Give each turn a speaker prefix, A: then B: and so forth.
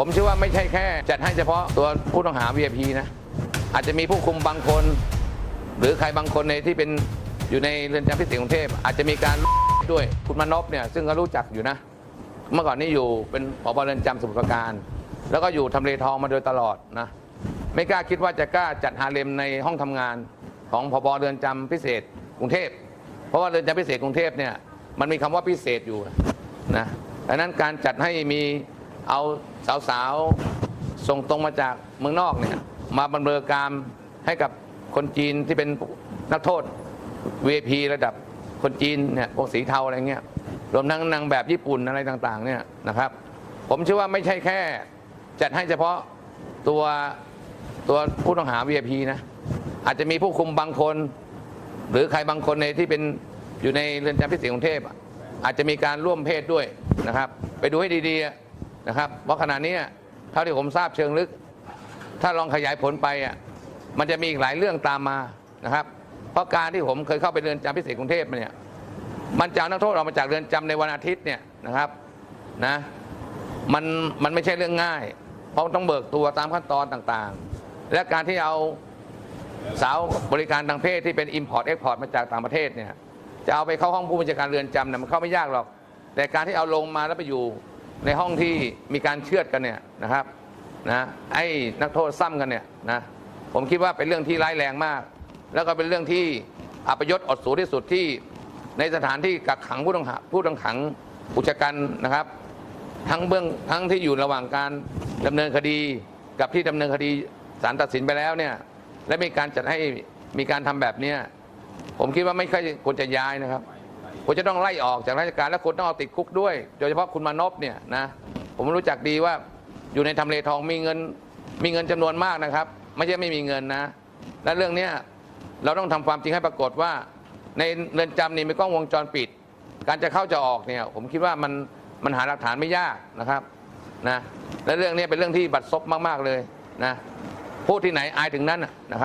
A: ผมเชื่อว่าไม่ใช่แค่ จัดให้เฉพาะตัวผู้ต้องหา VIP นะ อาจจะมีผู้คุมบางคน หรือใครบางคนในที่เป็นอยู่ในเรือนจำพิเศษกรุงเทพอาจจะมีการด้วยคุณมานพเนี่ยซึ่งก็รู้จักอยู่นะ เมื่อก่อนนี้อยู่เป็นผบเรือนจำสมุทรปราการ แล้วก็อยู่ทำเลทองมาโดยตลอดนะไม่กล้าคิดว่าจะกล้าจัดฮาเลมในห้องทำงานของผบเรือนจำพิเศษกรุงเทพ เพราะว่าเรือนจำพิเศษกรุงเทพเนี่ยมันมีคำว่าพิเศษอยู่นะดังนั้นการจัดให้มี เอาสาวๆส่งตรงมาจากเมืองนอกเนี่ยมาบำเรอการให้กับคนจีนที่เป็นนักโทษ VIP ระดับคนจีนเนี่ยพวกสีเทาอะไรเงี้ยรวมทั้งนางแบบญี่ปุ่นอะไรต่างๆเนี่ยนะครับ ผมเชื่อว่าไม่ใช่แค่ จัดให้เฉพาะตัวตัวผู้ต้องหา VIP นะอาจจะมีผู้คุมบางคน หรือใครบางคนในที่เป็นอยู่ในเรือนจำพิเศษกรุงเทพอาจจะมีการร่วมเพศด้วยนะครับ ไปดูให้ดีๆ นะครับเพราะขณะนี้เท่าที่ผมทราบเชิงลึก ถ้าลองขยายผลไปอะมันจะมีอีกหลายเรื่องตามมานะครับ เพราะการที่ผมเคยเข้าไปเรือนจำพิเศษกรุงเทพมาเนี่ยมันจะเอานักโทษออกมาจากเรือนจำในวันอาทิตย์เนี่ยนะครับนะมันมันไม่ใช่เรื่องง่าย เพราะต้องเบิกตัวตามขั้นตอนต่างๆ และการที่เอาสาวบริการทางเพศที่เป็น Import Export มาจากต่างประเทศเนี่ยจะเอาไปเข้าห้องผู้บัญชาการเรือนจำเนี่ยมันเข้าไม่ยากหรอก แต่การที่เอาลงมาแล้วไปอยู่ ในห้องที่มีการเชือดกันเนี่ยนะครับนะไอ้นักโทษซ้ำกันเนี่ยนะผมคิดว่าเป็นเรื่องที่ร้ายแรงมาก แล้วก็เป็นเรื่องที่อัปยศอดสูที่สุดที่ในสถานที่กักขังผู้ต้องหาผู้ต้องขังอุกชกันนะครับ ทั้งเบื้องทั้งที่อยู่ระหว่างการดำเนินคดีกับที่ดำเนินคดีศาลตัดสินไปแล้วเนี่ยและมีการจัดให้มีการทำแบบเนี้ยผมคิดว่าไม่ค่อยควรจะย้ายนะครับ ควรจะต้องไล่ออกจากราชการและควรต้องเอาติดคุกด้วย โดยเฉพาะคุณมานพเนี่ยนะผมรู้จักดีว่าอยู่ในทำเลทองมีเงินมีเงินจำนวนมากนะครับ ไม่ใช่ไม่มีเงินนะ และเรื่องเนี้ยเราต้องทำความจริงให้ปรากฏว่า ในเรือนจำนี่มีกล้องวงจรปิด การจะเข้าจะออกเนี่ยผมคิดว่ามันมันหาหลักฐานไม่ยากนะครับนะและเรื่องนี้เป็นเรื่องที่บัดซบมาก ๆเลยนะพูดที่ไหนอายถึงนั้นนะครับ